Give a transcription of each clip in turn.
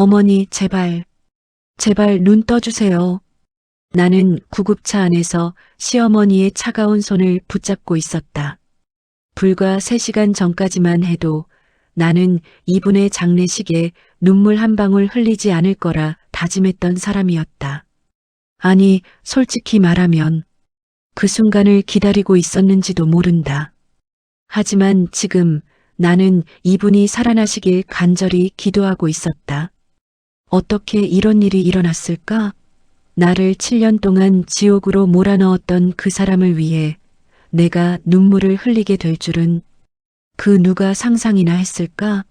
어머니, 제발, 제발 눈 떠주세요. 나는 구급차 안에서 시어머니의 차가운 손을 붙잡고 있었다. 불과 3시간 전까지만 해도 나는 이분의 장례식에 눈물 한 방울 흘리지 않을 거라 다짐했던 사람이었다. 아니, 솔직히 말하면 그 순간을 기다리고 있었는지도 모른다. 하지만 지금 나는 이분이 살아나시길 간절히 기도하고 있었다. 어떻게 이런 일이 일어났을까? 나를 7년 동안 지옥으로 몰아넣었던 그 사람을 위해 내가 눈물을 흘리게 될 줄은 그 누가 상상이나 했을까?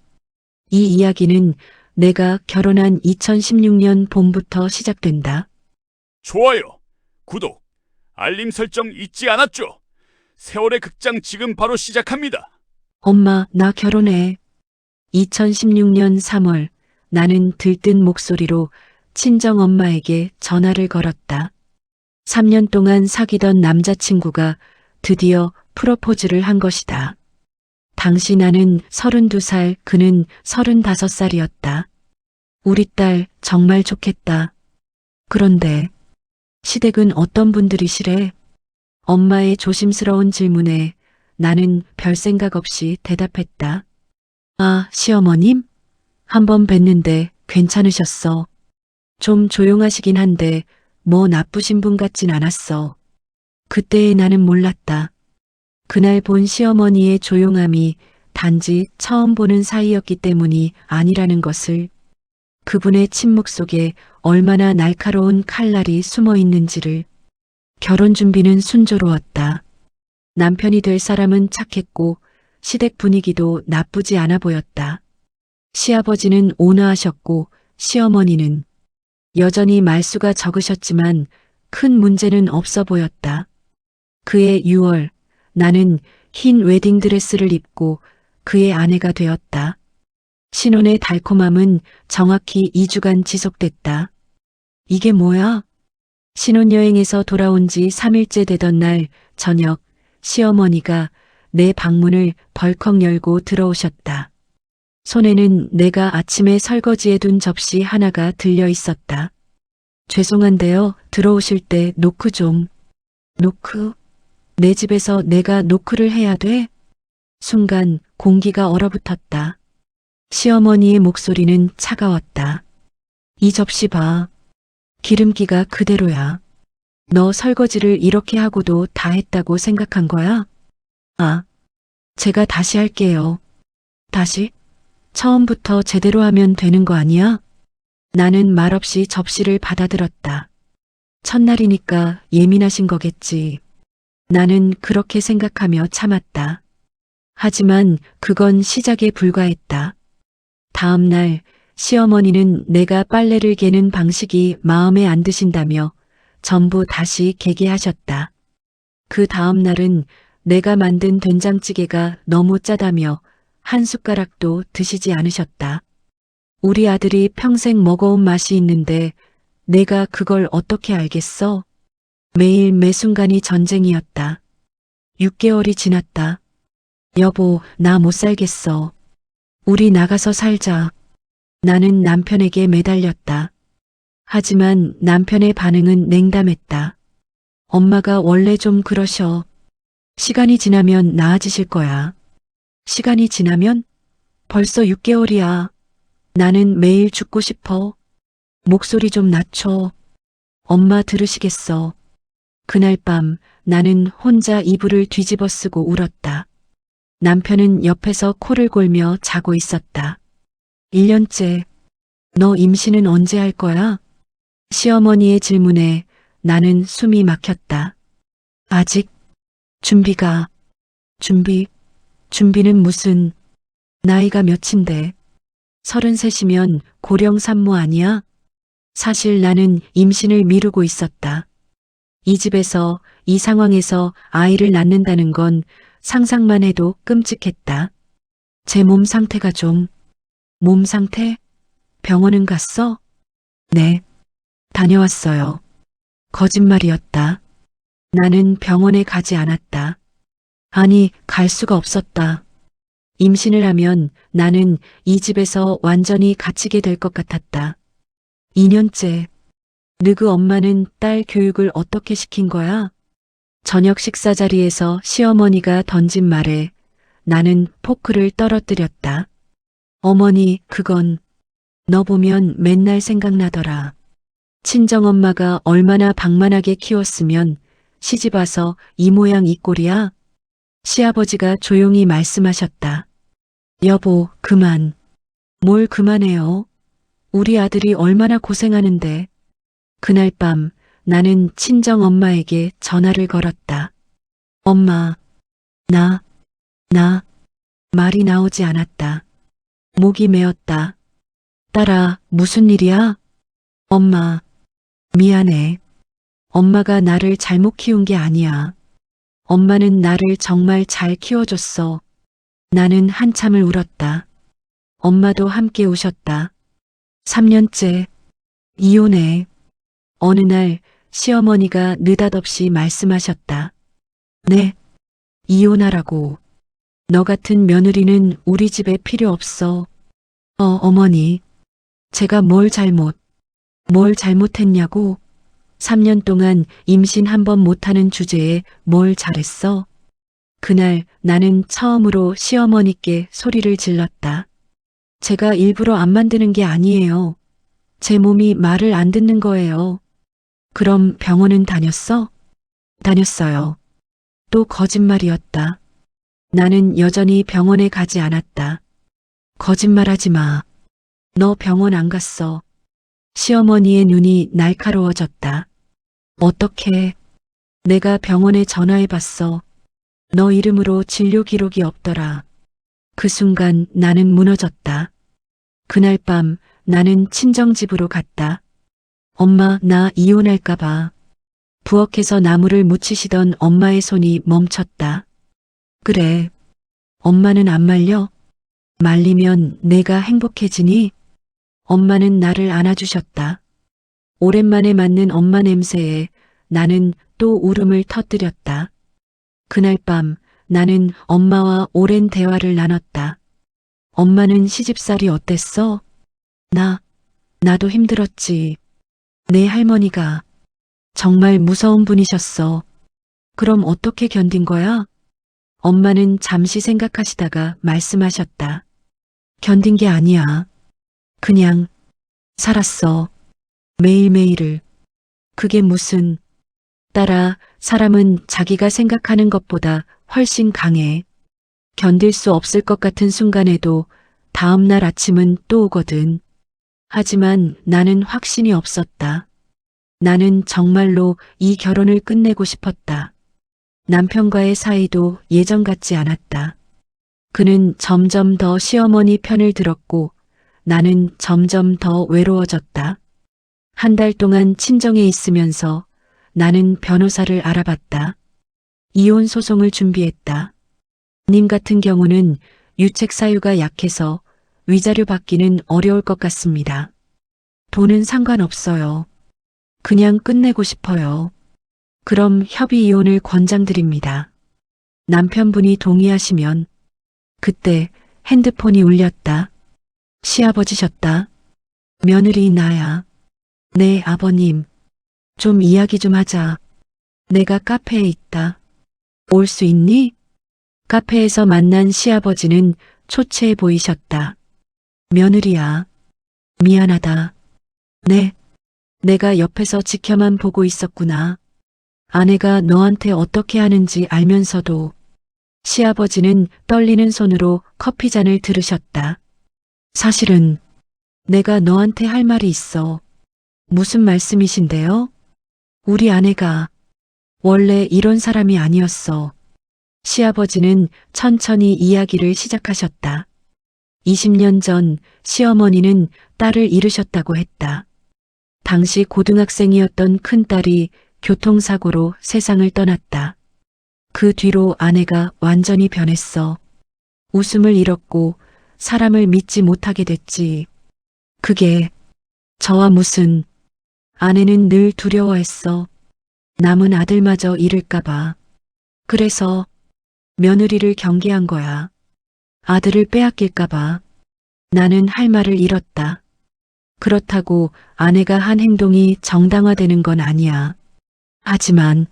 이 이야기는 내가 결혼한 2016년 봄부터 시작된다. 좋아요, 구독, 알림 설정 잊지 않았죠? 세월의 극장 지금 바로 시작합니다. 엄마, 나 결혼해. 2016년 3월, 나는 들뜬 목소리로 친정 엄마에게 전화를 걸었다. 3년 동안 사귀던 남자친구가 드디어 프로포즈를 한 것이다. 당시 나는 32살, 그는 35살이었다. 우리 딸 정말 좋겠다. 그런데 시댁은 어떤 분들이 시래? 엄마의 조심스러운 질문에 나는 별 생각 없이 대답했다. 아, 시어머님? 한번 뵀는데 괜찮으셨어. 좀 조용하시긴 한데 뭐 나쁘신 분 같진 않았어. 그때의 나는 몰랐다. 그날 본 시어머니의 조용함이 단지 처음 보는 사이였기 때문이 아니라는 것을 그분의 침묵 속에 얼마나 날카로운 칼날이 숨어 있는지를 결혼 준비는 순조로웠다. 남편이 될 사람은 착했고 시댁 분위기도 나쁘지 않아 보였다. 시아버지는 온화하셨고 시어머니는 여전히 말수가 적으셨지만 큰 문제는 없어 보였다. 그해 6월 나는 흰 웨딩드레스를 입고 그의 아내가 되었다. 신혼의 달콤함은 정확히 2주간 지속됐다. 이게 뭐야? 신혼여행에서 돌아온 지 3일째 되던 날 저녁 시어머니가 내 방문을 벌컥 열고 들어오셨다. 손에는 내가 아침에 설거지해 둔 접시 하나가 들려 있었다. 죄송한데요. 들어오실 때 노크 좀. 노크? 내 집에서 내가 노크를 해야 돼? 순간 공기가 얼어붙었다. 시어머니의 목소리는 차가웠다. 이 접시 봐. 기름기가 그대로야. 너 설거지를 이렇게 하고도 다 했다고 생각한 거야? 아, 제가 다시 할게요. 다시? 처음부터 제대로 하면 되는 거 아니야? 나는 말없이 접시를 받아들었다. 첫날이니까 예민하신 거겠지. 나는 그렇게 생각하며 참았다. 하지만 그건 시작에 불과했다. 다음 날 시어머니는 내가 빨래를 개는 방식이 마음에 안 드신다며 전부 다시 개게 하셨다. 그 다음 날은 내가 만든 된장찌개가 너무 짜다며 한 숟가락도 드시지 않으셨다. 우리 아들이 평생 먹어온 맛이 있는데 내가 그걸 어떻게 알겠어? 매일 매 순간이 전쟁이었다. 6개월이 지났다. 여보, 나 못 살겠어. 우리 나가서 살자. 나는 남편에게 매달렸다. 하지만 남편의 반응은 냉담했다. 엄마가 원래 좀 그러셔. 시간이 지나면 나아지실 거야. 시간이 지나면? 벌써 6개월이야. 나는 매일 죽고 싶어. 목소리 좀 낮춰. 엄마 들으시겠어. 그날 밤 나는 혼자 이불을 뒤집어 쓰고 울었다. 남편은 옆에서 코를 골며 자고 있었다. 1년째. 너 임신은 언제 할 거야? 시어머니의 질문에 나는 숨이 막혔다. 아직 준비가 준비 준비는 무슨 나이가 몇인데 서른셋이면 고령 산모 아니야? 사실 나는 임신을 미루고 있었다. 이 집에서 이 상황에서 아이를 낳는다는 건 상상만 해도 끔찍했다. 제 몸 상태가 좀 몸 상태? 병원은 갔어? 네. 다녀왔어요. 거짓말이었다. 나는 병원에 가지 않았다. 아니, 갈 수가 없었다. 임신을 하면 나는 이 집에서 완전히 갇히게 될 것 같았다. 2년째. 느그 엄마는 딸 교육을 어떻게 시킨 거야? 저녁 식사 자리에서 시어머니가 던진 말에 나는 포크를 떨어뜨렸다. 어머니, 그건 너 보면 맨날 생각나더라. 친정엄마가 얼마나 방만하게 키웠으면 시집 와서 이 모양 이 꼴이야? 시아버지가 조용히 말씀하셨다. 여보, 그만. 뭘 그만해요? 우리 아들이 얼마나 고생하는데. 그날 밤 나는 친정 엄마에게 전화를 걸었다. 엄마, 나, 나, 말이 나오지 않았다. 목이 메었다. 딸아, 무슨 일이야? 엄마, 미안해. 엄마가 나를 잘못 키운 게 아니야. 엄마는 나를 정말 잘 키워줬어. 나는 한참을 울었다. 엄마도 함께 우셨다. 3년째, 이혼해. 어느 날 시어머니가 느닷없이 말씀하셨다. 네, 이혼하라고. 너 같은 며느리는 우리 집에 필요 없어. 어, 어머니. 제가 뭘 잘못, 뭘 잘못했냐고? 3년 동안 임신 한 번 못하는 주제에 뭘 잘했어? 그날 나는 처음으로 시어머니께 소리를 질렀다. 제가 일부러 안 만드는 게 아니에요. 제 몸이 말을 안 듣는 거예요. 그럼 병원은 다녔어? 다녔어요. 또 거짓말이었다. 나는 여전히 병원에 가지 않았다. 거짓말하지 마. 너 병원 안 갔어. 시어머니의 눈이 날카로워졌다. 어떻게? 내가 병원에 전화해 봤어. 너 이름으로 진료 기록이 없더라. 그 순간 나는 무너졌다. 그날 밤 나는 친정집으로 갔다. 엄마, 나 이혼할까봐. 부엌에서 나무를 묻히시던 엄마의 손이 멈췄다. 그래. 엄마는 안 말려? 말리면 내가 행복해지니? 엄마는 나를 안아주셨다. 오랜만에 맞는 엄마 냄새에 나는 또 울음을 터뜨렸다. 그날 밤 나는 엄마와 오랜 대화를 나눴다. 엄마는 시집살이 어땠어? 나, 나도 힘들었지. 내 할머니가 정말 무서운 분이셨어. 그럼 어떻게 견딘 거야? 엄마는 잠시 생각하시다가 말씀하셨다. 견딘 게 아니야. 그냥 살았어. 매일매일을. 그게 무슨 따라 사람은 자기가 생각하는 것보다 훨씬 강해. 견딜 수 없을 것 같은 순간에도 다음날 아침은 또 오거든. 하지만 나는 확신이 없었다. 나는 정말로 이 결혼을 끝내고 싶었다. 남편과의 사이도 예전 같지 않았다. 그는 점점 더 시어머니 편을 들었고 나는 점점 더 외로워졌다. 한 달 동안 친정에 있으면서 나는 변호사를 알아봤다. 이혼 소송을 준비했다. 님 같은 경우는 유책 사유가 약해서 위자료 받기는 어려울 것 같습니다. 돈은 상관없어요. 그냥 끝내고 싶어요. 그럼 협의 이혼을 권장드립니다. 남편분이 동의하시면 그때 핸드폰이 울렸다. 시아버지셨다. 며느리 나야. 네, 아버님. 좀 이야기 좀 하자. 내가 카페에 있다. 올 수 있니? 카페에서 만난 시아버지는 초췌해 보이셨다. 며느리야. 미안하다. 네. 내가 옆에서 지켜만 보고 있었구나. 아내가 너한테 어떻게 하는지 알면서도 시아버지는 떨리는 손으로 커피잔을 들으셨다. 사실은 내가 너한테 할 말이 있어. 무슨 말씀이신데요? 우리 아내가 원래 이런 사람이 아니었어. 시아버지는 천천히 이야기를 시작하셨다. 20년 전 시어머니는 딸을 잃으셨다고 했다. 당시 고등학생이었던 큰딸이 교통사고로 세상을 떠났다. 그 뒤로 아내가 완전히 변했어. 웃음을 잃었고 사람을 믿지 못하게 됐지. 그게 저와 무슨 아내는 늘 두려워했어. 남은 아들마저 잃을까봐. 그래서 며느리를 경계한 거야. 아들을 빼앗길까봐 나는 할 말을 잃었다. 그렇다고 아내가 한 행동이 정당화되는 건 아니야. 하지만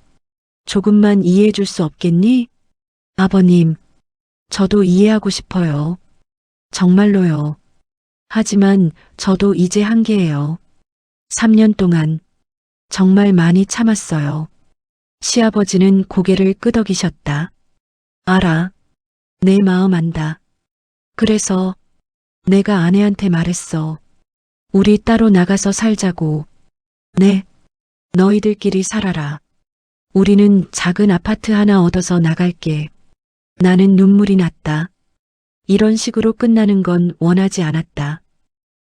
조금만 이해해 줄 수 없겠니? 아버님, 저도 이해하고 싶어요. 정말로요. 하지만 저도 이제 한계예요. 3년 동안 정말 많이 참았어요. 시아버지는 고개를 끄덕이셨다. 알아. 내 마음 안다. 그래서 내가 아내한테 말했어. 우리 따로 나가서 살자고. 네. 너희들끼리 살아라. 우리는 작은 아파트 하나 얻어서 나갈게. 나는 눈물이 났다. 이런 식으로 끝나는 건 원하지 않았다.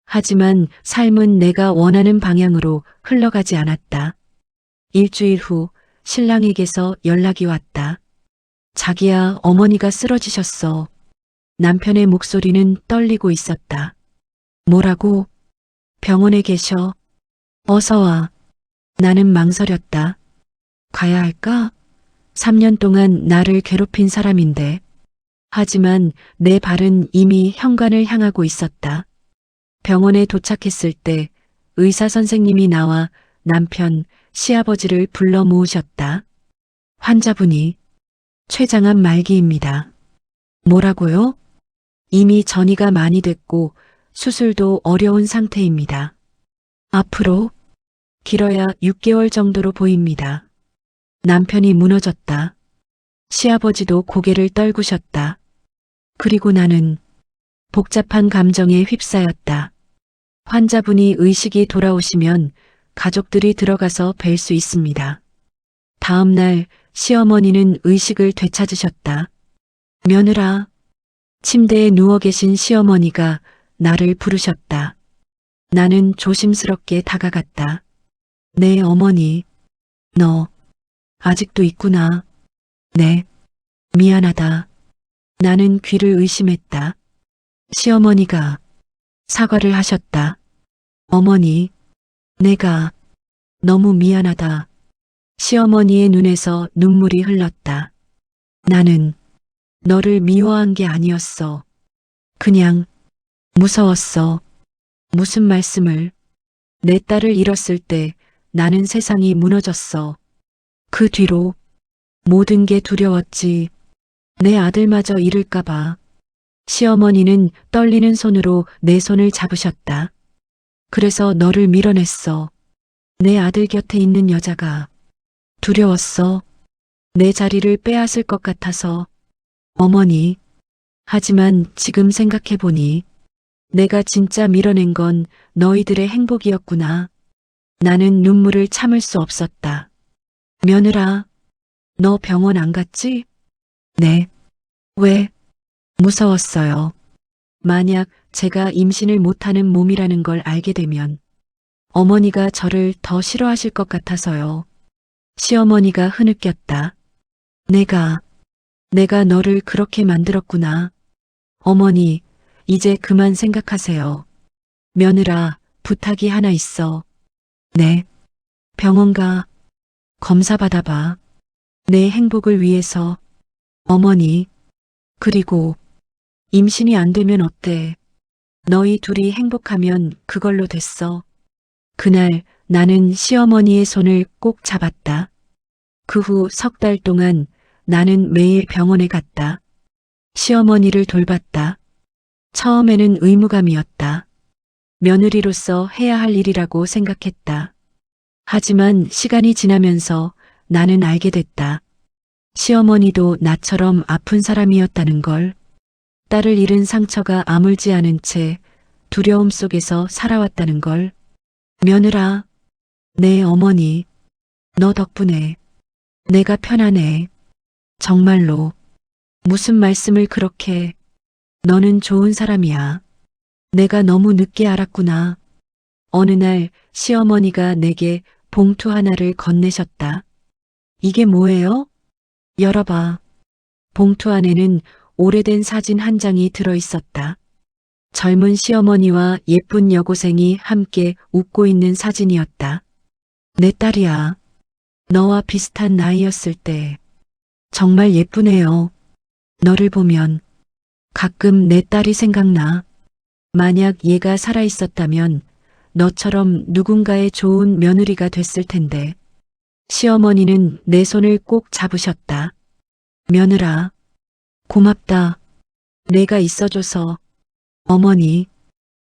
하지만 삶은 내가 원하는 방향으로 흘러가지 않았다. 일주일 후 신랑에게서 연락이 왔다. 자기야, 어머니가 쓰러지셨어. 남편의 목소리는 떨리고 있었다. 뭐라고? 병원에 계셔. 어서 와. 나는 망설였다. 가야 할까? 3년 동안 나를 괴롭힌 사람인데. 하지만 내 발은 이미 현관을 향하고 있었다. 병원에 도착했을 때 의사 선생님이 나와 남편, 시아버지를 불러 모으셨다. 환자분이 췌장암 말기입니다. 뭐라고요? 이미 전이가 많이 됐고 수술도 어려운 상태입니다. 앞으로 길어야 6개월 정도로 보입니다. 남편이 무너졌다. 시아버지도 고개를 떨구셨다. 그리고 나는 복잡한 감정에 휩싸였다. 환자분이 의식이 돌아오시면 가족들이 들어가서 뵐 수 있습니다. 다음 날 시어머니는 의식을 되찾으셨다. 며느라, 침대에 누워 계신 시어머니가 나를 부르셨다. 나는 조심스럽게 다가갔다. 네, 어머니. 너, 아직도 있구나. 네, 미안하다. 나는 귀를 의심했다. 시어머니가 사과를 하셨다. 어머니, 내가 너무 미안하다. 시어머니의 눈에서 눈물이 흘렀다. 나는 너를 미워한 게 아니었어. 그냥 무서웠어. 무슨 말씀을. 내 딸을 잃었을 때 나는 세상이 무너졌어. 그 뒤로 모든 게 두려웠지. 내 아들마저 잃을까봐. 시어머니는 떨리는 손으로 내 손을 잡으셨다. 그래서 너를 밀어냈어. 내 아들 곁에 있는 여자가 두려웠어. 내 자리를 빼앗을 것 같아서. 어머니. 하지만 지금 생각해보니 내가 진짜 밀어낸 건 너희들의 행복이었구나. 나는 눈물을 참을 수 없었다. 며느라, 너 병원 안 갔지? 네. 왜? 무서웠어요. 만약 제가 임신을 못하는 몸이라는 걸 알게 되면 어머니가 저를 더 싫어하실 것 같아서요. 시어머니가 흐느꼈다. 내가, 내가 너를 그렇게 만들었구나. 어머니, 이제 그만 생각하세요. 며느라, 부탁이 하나 있어. 네. 병원 가. 검사 받아봐. 내 행복을 위해서. 어머니. 그리고 임신이 안 되면 어때? 너희 둘이 행복하면 그걸로 됐어. 그날 나는 시어머니의 손을 꼭 잡았다. 그 후 석 달 동안 나는 매일 병원에 갔다. 시어머니를 돌봤다. 처음에는 의무감이었다. 며느리로서 해야 할 일이라고 생각했다. 하지만 시간이 지나면서 나는 알게 됐다. 시어머니도 나처럼 아픈 사람이었다는 걸. 딸을 잃은 상처가 아물지 않은 채 두려움 속에서 살아왔다는 걸. 며느라, 내 어머니, 너 덕분에 내가 편하네. 정말로. 무슨 말씀을 그렇게. 너는 좋은 사람이야. 내가 너무 늦게 알았구나. 어느 날 시어머니가 내게 봉투 하나를 건네셨다. 이게 뭐예요? 열어봐. 봉투 안에는 오래된 사진 한 장이 들어 있었다. 젊은 시어머니와 예쁜 여고생이 함께 웃고 있는 사진이었다. 내 딸이야. 너와 비슷한 나이였을 때. 정말 예쁘네요. 너를 보면 가끔 내 딸이 생각나. 만약 얘가 살아있었다면 너처럼 누군가의 좋은 며느리가 됐을 텐데. 시어머니는 내 손을 꼭 잡으셨다. 며느라, 고맙다. 내가 있어줘서. 어머니,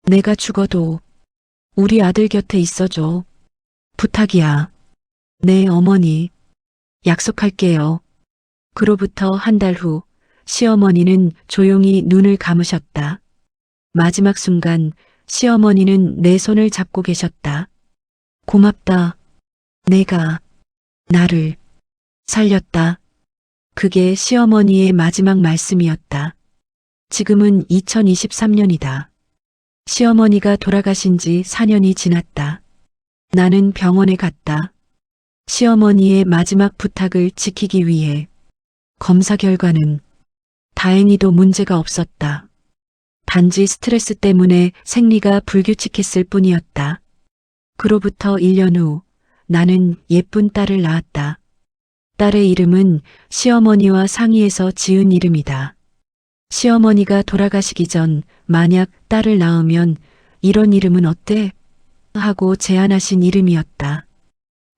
내가 죽어도 우리 아들 곁에 있어줘. 부탁이야. 네, 어머니. 약속할게요. 그로부터 한 달 후, 시어머니는 조용히 눈을 감으셨다. 마지막 순간, 시어머니는 내 손을 잡고 계셨다. 고맙다. 내가, 나를, 살렸다. 그게 시어머니의 마지막 말씀이었다. 지금은 2023년이다. 시어머니가 돌아가신 지 4년이 지났다. 나는 병원에 갔다. 시어머니의 마지막 부탁을 지키기 위해 검사 결과는 다행히도 문제가 없었다. 단지 스트레스 때문에 생리가 불규칙했을 뿐이었다. 그로부터 1년 후 나는 예쁜 딸을 낳았다. 딸의 이름은 시어머니와 상의해서 지은 이름이다. 시어머니가 돌아가시기 전 만약 딸을 낳으면 이런 이름은 어때? 하고 제안하신 이름이었다.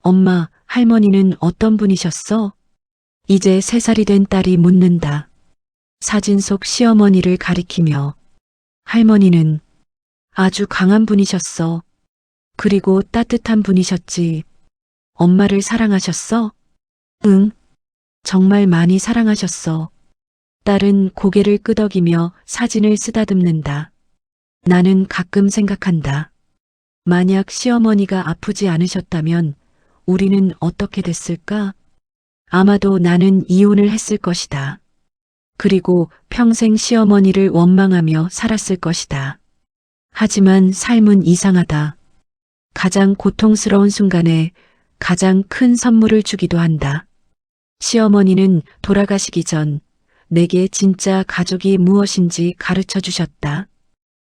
엄마, 할머니는 어떤 분이셨어? 이제 세 살이 된 딸이 묻는다. 사진 속 시어머니를 가리키며 할머니는 아주 강한 분이셨어. 그리고 따뜻한 분이셨지. 엄마를 사랑하셨어? 응. 정말 많이 사랑하셨어. 딸은 고개를 끄덕이며 사진을 쓰다듬는다. 나는 가끔 생각한다. 만약 시어머니가 아프지 않으셨다면 우리는 어떻게 됐을까? 아마도 나는 이혼을 했을 것이다. 그리고 평생 시어머니를 원망하며 살았을 것이다. 하지만 삶은 이상하다. 가장 고통스러운 순간에 가장 큰 선물을 주기도 한다. 시어머니는 돌아가시기 전 내게 진짜 가족이 무엇인지 가르쳐 주셨다.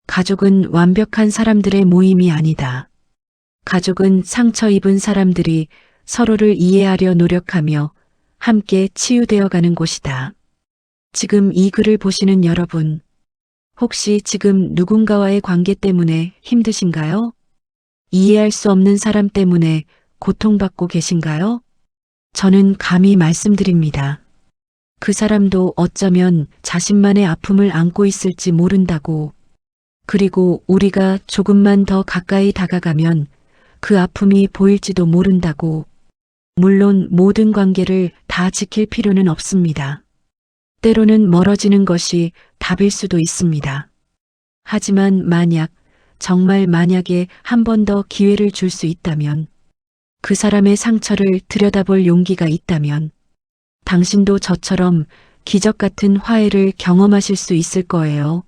가족은 완벽한 사람들의 모임이 아니다. 가족은 상처 입은 사람들이 서로를 이해하려 노력하며 함께 치유되어 가는 곳이다. 지금 이 글을 보시는 여러분, 혹시 지금 누군가와의 관계 때문에 힘드신가요? 이해할 수 없는 사람 때문에 고통받고 계신가요? 저는 감히 말씀드립니다. 그 사람도 어쩌면 자신만의 아픔을 안고 있을지 모른다고. 그리고 우리가 조금만 더 가까이 다가가면 그 아픔이 보일지도 모른다고. 물론 모든 관계를 다 지킬 필요는 없습니다. 때로는 멀어지는 것이 답일 수도 있습니다. 하지만 만약, 정말 만약에 한 번 더 기회를 줄 수 있다면, 그 사람의 상처를 들여다볼 용기가 있다면, 당신도 저처럼 기적 같은 화해를 경험하실 수 있을 거예요.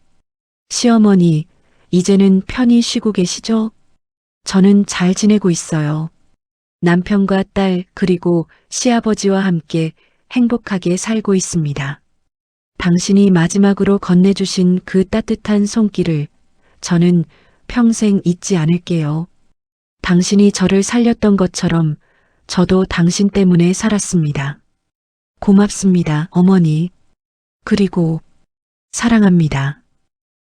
시어머니, 이제는 편히 쉬고 계시죠? 저는 잘 지내고 있어요. 남편과 딸, 그리고 시아버지와 함께 행복하게 살고 있습니다. 당신이 마지막으로 건네주신 그 따뜻한 손길을 저는 평생 잊지 않을게요. 당신이 저를 살렸던 것처럼 저도 당신 때문에 살았습니다. 고맙습니다, 어머니. 그리고 사랑합니다.